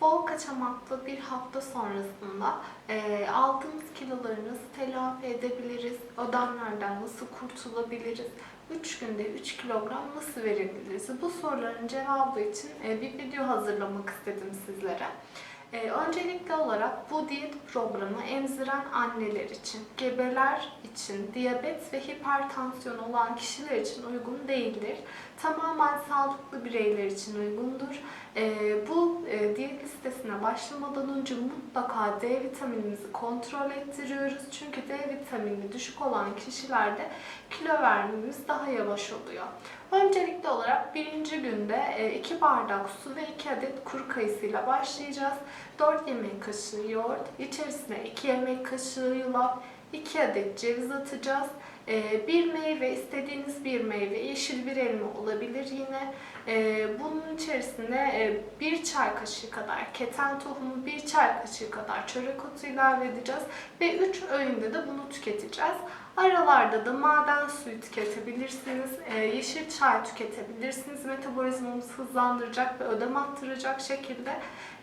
Bol kaçamaklı bir hafta sonrasında e, aldığımız kilolarınızı telafi edebiliriz, ödemlerden nasıl kurtulabiliriz, 3 günde 3 kilogram nasıl verebiliriz? Bu soruların cevabı için e, bir video hazırlamak istedim sizlere. Ee, öncelikli olarak bu diyet programı emziren anneler için, gebeler için, diyabet ve hipertansiyon olan kişiler için uygun değildir. Tamamen sağlıklı bireyler için uygundur. Ee, bu e, diyet listesine başlamadan önce mutlaka D vitaminimizi kontrol ettiriyoruz. Çünkü D vitamini düşük olan kişilerde kilo vermemiz daha yavaş oluyor. Öncelikli olarak birinci günde 2 bardak su ve 2 adet kuru kayısıyla başlayacağız. 4 yemek kaşığı yoğurt, içerisine 2 yemek kaşığı yulaf, 2 adet ceviz atacağız. Ee, Bir meyve, istediğiniz bir meyve, yeşil bir elma olabilir yine. Bunun içerisine 1 çay kaşığı kadar keten tohumu, 1 çay kaşığı kadar çörek otu ilave edeceğiz. Ve 3 öğünde de bunu tüketeceğiz. Aralarda da maden suyu tüketebilirsiniz, e, yeşil çay tüketebilirsiniz. Metabolizmamızı hızlandıracak ve ödem attıracak şekilde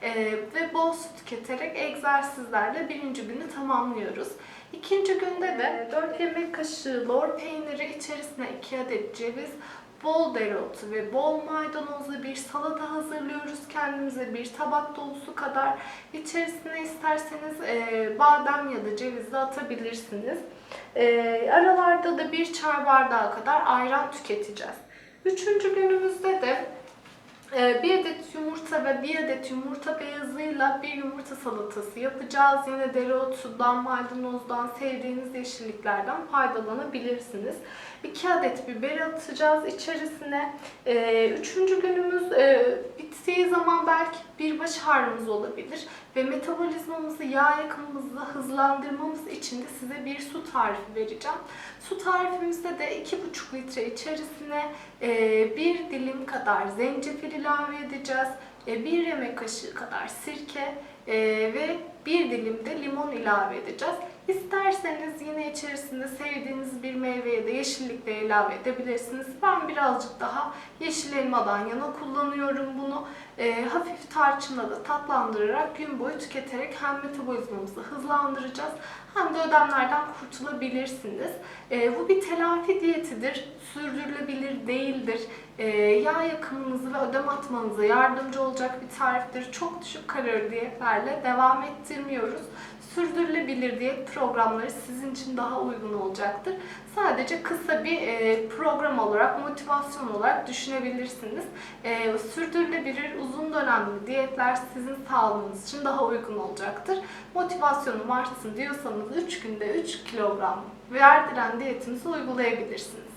e, ve bol su tüketerek egzersizlerle birinci günü tamamlıyoruz. İkinci günde de 4 yemek kaşığı lor peyniri, içerisine 2 adet ceviz, bol dereotu ve bol maydanozlu bir salata hazırlıyoruz. Kendimize bir tabak dolusu kadar. İçerisine isterseniz e, badem ya da ceviz de atabilirsiniz. E, aralarda da bir çay bardağı kadar ayran tüketeceğiz. Üçüncü günümüzde de bir adet yumurta ve bir adet yumurta beyazıyla bir yumurta salatası yapacağız. Yine dereotundan, maydanozdan, sevdiğiniz yeşilliklerden faydalanabilirsiniz. 2 adet biber atacağız içerisine. E, üçüncü günümüz e, zaman belki bir baş ağrımız olabilir. Ve metabolizmamızı, yağ yakımımızı hızlandırmamız için de size bir su tarifi vereceğim. Su tarifimizde de 2,5 litre içerisine e, bir dilim kadar zencefil ilave edeceğiz. E, bir yemek kaşığı kadar sirke e, ve bir dilim de limon ilave edeceğiz. İsterseniz yine içerisinde sevdiğiniz bir meyveye de yeşillikle ilave edebilirsiniz. Ben birazcık daha yeşil elmadan yana kullanıyorum bunu. E, hafif tarçınla da tatlandırarak gün boyu tüketerek hem metabolizmamızı hızlandıracağız hem de ödemlerden kurtulabilirsiniz. E, bu bir telafi diyetidir. Sürdürülebilir değildir. E, yağ yakımınızı ve ödem atmanıza yardımcı olacak bir tariftir. Çok düşük kalori diyetlerle devam ettirmiyoruz. Sürdürülebilir diyet programları sizin için daha uygun olacaktır. Sadece kısa bir e, program olarak, motivasyon olarak düşünebilirsiniz. E, sürdürülebilir, uzun dönemli diyetler sizin sağlığınız için daha uygun olacaktır. Motivasyonum artsın diyorsanız 3 günde 3 kilogram verdiren diyetinizi uygulayabilirsiniz.